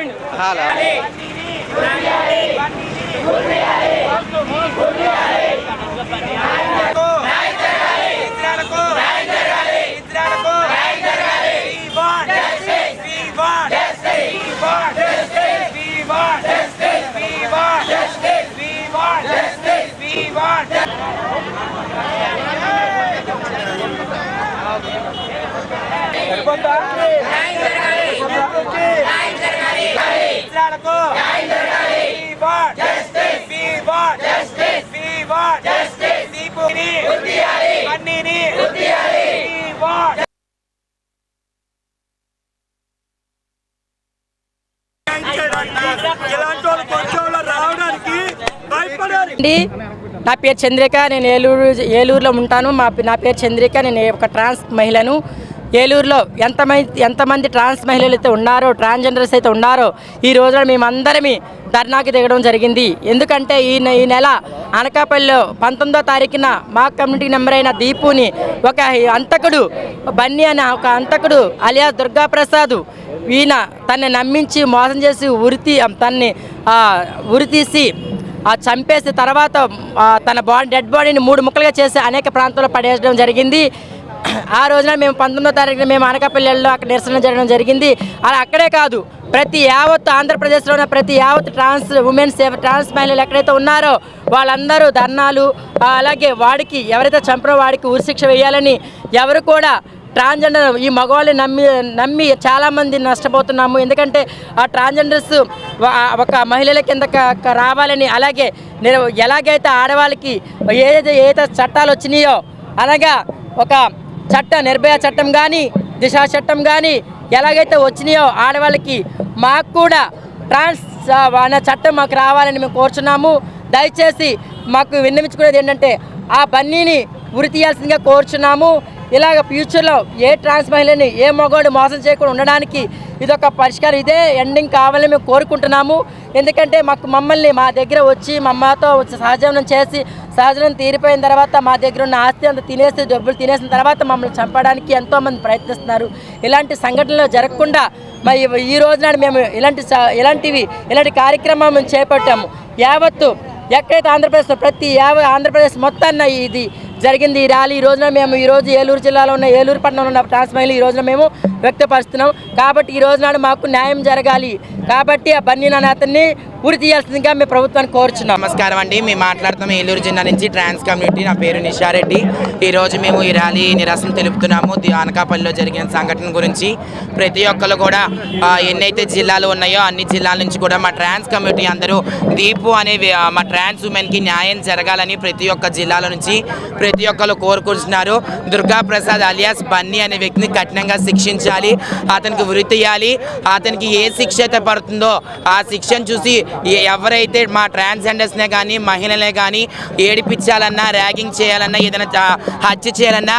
Hello. ఇద్రాలకు ఇద్రాలకు ప్రాణాలకు నా పేరు చంద్రిక. నేను ఏలూరు ఏలూరులో ఉంటాను. మా నా పేరు చంద్రిక. నేను ఒక ట్రాన్స్ మహిళను. ఏలూరులో ఎంతమంది ఎంతమంది ట్రాన్స్ మహిళలు అయితే ఉన్నారో ట్రాన్స్జెండర్స్ అయితే ఉన్నారో ఈ రోజున మేమందరమీ ధర్నాకి దిగడం జరిగింది. ఎందుకంటే ఈ ఈ నెల అనకాపల్లిలో పంతొమ్మిదో తారీఖున మా కమ్యూనిటీ నెంబర్ అయిన దీపుని ఒక అంతకుడు బన్నీ అనే ఒక అంతకుడు అలియా దుర్గాప్రసాద్ ఈయన తన్ని నమ్మించి మోసం చేసి ఉరితి తన్ని ఉరితీసి ఆ చంపేసి తర్వాత తన బాడీ డెడ్ బాడీని మూడు ముక్కలుగా చేసి అనేక ప్రాంతాల్లో పడేయడం జరిగింది. ఆ రోజున మేము పంతొమ్మిదో తారీఖున మేము అనకాపల్లిలో అక్కడ నిరసన జరగడం జరిగింది అలా అక్కడే కాదు ప్రతి యావత్ ఆంధ్రప్రదేశ్లో ఉన్న ప్రతి యావత్ ట్రాన్స్ ఉమెన్స్ ట్రాన్స్ మహిళలు ఎక్కడైతే ఉన్నారో వాళ్ళందరూ ధర్నాలు అలాగే వాడికి ఎవరైతే చంపిన వాడికి ఉరిశిక్ష వేయాలని ఎవరు కూడా ట్రాన్స్జెండర్ ఈ మగవాళ్ళని నమ్మి నమ్మి చాలామంది నష్టపోతున్నాము ఎందుకంటే ఆ ట్రాన్స్జెండర్స్ ఒక మహిళల కింద రావాలని అలాగే నిర- ఎలాగైతే ఆడవాళ్ళకి ఏదైతే ఏదైతే చట్టాలు వచ్చినాయో అనగా ఒక చట్ట నిర్భయ చట్టం కానీ దిశా చట్టం కానీ ఎలాగైతే వచ్చినాయో ఆడవాళ్ళకి మాకు కూడా ట్రాన్స్ అనే చట్టం మాకు రావాలని మేము కోరుచున్నాము. దయచేసి మాకు విన్నవించుకునేది ఏంటంటే ఆ బన్నీని ఉరి తీయాల్సిందిగా కోరుచున్నాము. ఇలాగ ఫ్యూచర్లో ఏ ట్రాన్స్ మహిళని ఏ మగవాడు మోసం చేయకుండా ఉండడానికి ఇదొక పరిష్కారం. ఇదే ఎండింగ్ కావాలని మేము కోరుకుంటున్నాము. ఎందుకంటే మాకు మమ్మల్ని మా దగ్గర వచ్చి మమ్మతో వచ్చి సహజీవనం చేసి సహజీవనం తీరిపోయిన తర్వాత మా దగ్గర ఉన్న ఆస్తి అంతా తినేసి డబ్బులు తినేసిన తర్వాత మమ్మల్ని చంపడానికి ఎంతోమంది ప్రయత్నిస్తున్నారు. ఇలాంటి సంఘటనలు జరగకుండా మరి ఈ రోజు మేము ఇలాంటి ఇలాంటివి ఇలాంటి కార్యక్రమం మేము చేపట్టాము. యావత్తు ఎక్కడైతే ఆంధ్రప్రదేశ్లో ప్రతి యావ ఆంధ్రప్రదేశ్ మొత్తాన్న ఇది జరిగింది. ఈ ర్యాలీ ఈ రోజున మేము ఈ రోజు ఏలూరు జిల్లాలో ఉన్న ఏలూరు పట్టణంలో ఉన్న ట్రాన్స్ మహిళలు ఈ రోజున మేము వ్యక్తపరుస్తున్నాం. కాబట్టి ఈ రోజు నాడు మాకు న్యాయం జరగాలి. కాబట్టి ఆ బన్నీ అనే అతన్ని ఉరి తీయాల్సిందిగా మేము ప్రభుత్వాన్ని కోరుచున్నాం. నమస్కారం అండి. మేము మాట్లాడుతున్నాం ఏలూరు జిల్లా నుంచి ట్రాన్స్ కమ్యూనిటీ. నా పేరు నిషారెడ్డి ఈరోజు మేము ఈ ర్యాలీ నిరసన తెలుపుతున్నాము. ది- అనకాపల్లిలో జరిగిన సంఘటన గురించి ప్రతి ఒక్కరు కూడా ఎన్నైతే జిల్లాలు ఉన్నాయో అన్ని జిల్లాల నుంచి కూడా మా ట్రాన్స్ కమ్యూనిటీ అందరూ దీపు అనే మా ట్రాన్స్ ఉమెన్కి న్యాయం జరగాలని ప్రతి ఒక్క జిల్లాల నుంచి ప్రతి ఒక్కరు కోరుకుంటున్నారు. దుర్గా ప్రసాద్ అలియాస్ బన్నీ అనే వ్యక్తిని కఠినంగా శిక్షించాలి. అతనికి వృత్తి తీయాలి. అతనికి ఏ శిక్ష అయితే పడుతుందో ఆ శిక్షను చూసి ఎవరైతే మా ట్రాన్స్జెండర్స్నే కానీ మహిళలే కానీ ఏడిపించాలన్నా ర్యాగింగ్ చేయాలన్నా ఏదైనా హత్య చేయాలన్నా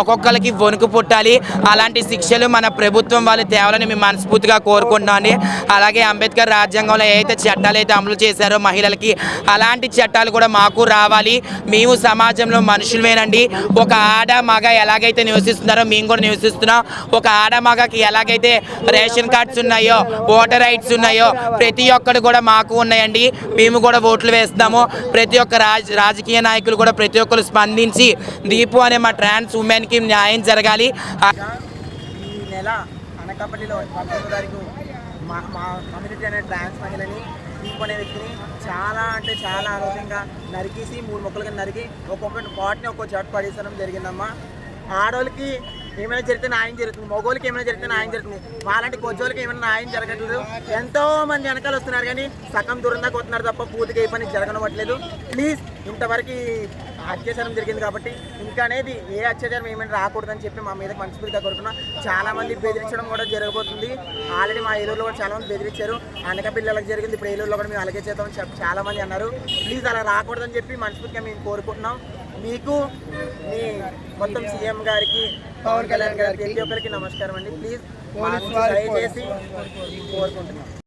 ఒక్కొక్కరికి వణుకు పుట్టాలి. అలాంటి శిక్షలు మన ప్రభుత్వం వాళ్ళు తేవాలని మేము మనస్ఫూర్తిగా కోరుకుంటున్నాను. అలాగే అంబేద్కర్ రాజ్యాంగంలో ఏదైతే చట్టాలు అయితే అమలు చేశారో మహిళలకి అలాంటి చట్టాలు కూడా మాకు రావాలి. మేము సమాజంలో మనుషులమేనండి. ఒక ఆడ మగ ఎలాగైతే నివసిస్తున్నారో మేము కూడా నివసిస్తున్నాం. ఒక ఆడ మగకి ఎలాగైతే రేషన్ కార్డ్స్ ఉన్నాయో ఓటర్ రైట్స్ ఉన్నాయో ప్రతి ఒక్కరు కూడా మాకు ఉన్నాయండి. మేము కూడా ఓట్లు వేస్తున్నాము. ప్రతి ఒక్క రాజకీయ నాయకులు కూడా ప్రతి ఒక్కరు స్పందించి దీపు అనే మా ట్రాన్స్ ఆయనకి న్యాయం జరగాలి. ఈ నెల అనకాపల్లిలో పంతొమ్మిదో తారీఖు మా మా కమ్యూనిటీ అనే ట్రాన్స్ మహిళని దీప్ వ్యక్తిని చాలా అంటే చాలా ఆరోగ్యంగా నరికేసి మూడు మొక్కలుగా నరికి ఒక్కొక్క పాట్ని ఒక్కో చోట పడేసడం జరిగిందమ్మా. ఆడవాళ్ళకి ఏమైనా జరిగితే న్యాయం జరుగుతుంది మగవాళ్ళకి ఏమైనా జరిగితే న్యాయం జరుగుతుంది. మాలాంటి కొజ్జోళ్ళకి ఏమైనా న్యాయం జరగట్లేదు. ఎంతో మంది వెనకాల వస్తున్నారు కానీ సగం దూరం దాకా వస్తున్నారు తప్ప పూర్తిగా ఏ పని జరగనవట్లేదు ప్లీజ్ ఇంతవరకు అత్యాచారం జరిగింది కాబట్టి ఇంకా అనేది ఏ అత్యాచారం ఏమైనా రాకూడదని చెప్పి మా మీద మనస్ఫూర్తిగా కోరుకున్నాం చాలా మంది బెదిరించడం కూడా జరగబోతుంది. ఆల్రెడీ మా ఏలూరులో కూడా చాలా మంది బెదిరించారు. అనక పిల్లలకు జరిగింది. ఇప్పుడు ఏలూరులో కూడా మేము అలాగే చేద్దామని చెప్పి చాలా మంది అన్నారు. ప్లీజ్ అలా రాకూడదని చెప్పి మనస్ఫూర్తిగా మేము కోరుకుంటున్నాం. మీకు మీ మొత్తం సీఎం గారికి పవన్ కళ్యాణ్ గారికి ప్రతి ఒక్కరికి నమస్కారం అండి. ప్లీజ్ దయచేసి కోరుకుంటున్నాం.